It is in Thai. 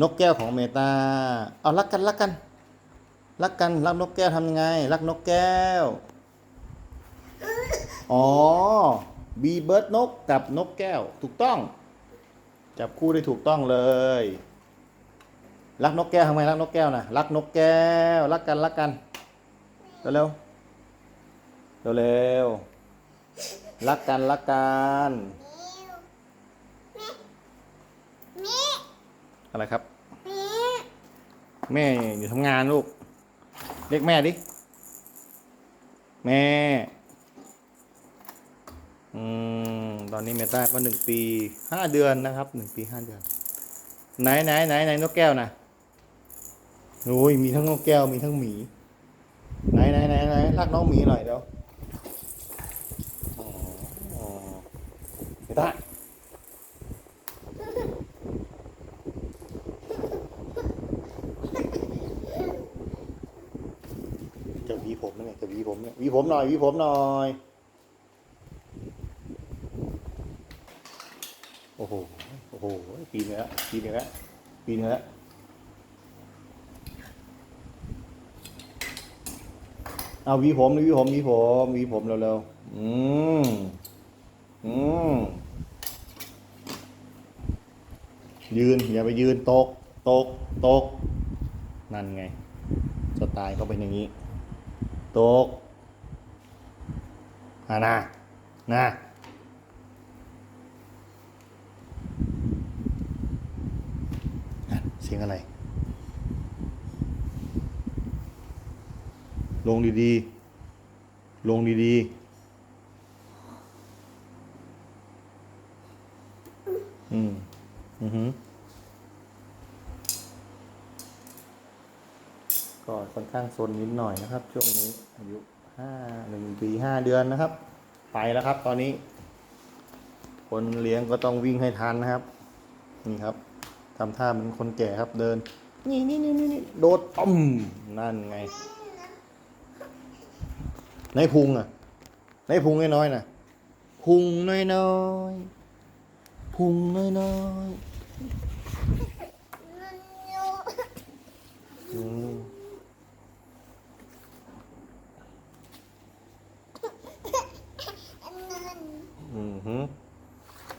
นกแก้วของเมตา เอารักกันรักกันรักกันรักนกแก้วทำยังไง รักนกแก้ว อ๋อบีเบิร์ดนกกับนกแก้ว ถูกต้อง จับคู่ได้ถูกต้องเลย รักนกแก้วทำไมรักนกแก้วนะรักนกแก้ว รักกันรักกันเร็วเร็วเร็วเร็วๆรักกันรักกัน แม่ อะไรครับแม่แม่อยู่ทำงานลูก เรียกแม่ดิ แม่ อืม ตอนนี้เมตาก็หนึ่งปีห้าเดือนนะครับหนึ่งปีห้าเดือน ไหนไหนไหนไหนนกแก้วนะโอ้ยมีทั้งนกแก้วมีทั้งหมี ไหนไหนไหนไหนรักน้องหมีหน่อยเดี๋ยวอ๋ออ๋อเมตาจะห วีผมนะเนี่ยจะวีผมเนี่ยวีผมหน่อยวีผมหน่อย โอ้โห โอ้โห ปีนึงแล้วปีนึงแล้วปีนึงแล้วเอาวีผมหวีผมวีผมวีผมเร็วๆ อืม อืม ยืน อย่าไปยืนตก ตก ตก นั่นไง สไตล์เขาเป็นอย่างนี้ ตกอ่านะนะอะเสียงอะไร ลงดีๆ ลงดีๆอืมอือหือ ก็ค่อนข้างโซนนิดหน่อยนะครับ ช่วงนี้อายุห้าหนึ่งปีห้าเดือนนะครับ ไปแล้วครับ ตอนนี้ คนเลี้ยงก็ต้องวิ่งให้ทันนะครับ นี่ครับทำท่าเหมือนคนแก่ครับเดิน นี่นี่นี่นี่นี่โดดต้มนั่นไง ในพุงอะ ในพุงน้อยๆน่ะพุงน้อยๆพุงน้อยมันอยู่ๆอืม Mm-hmm.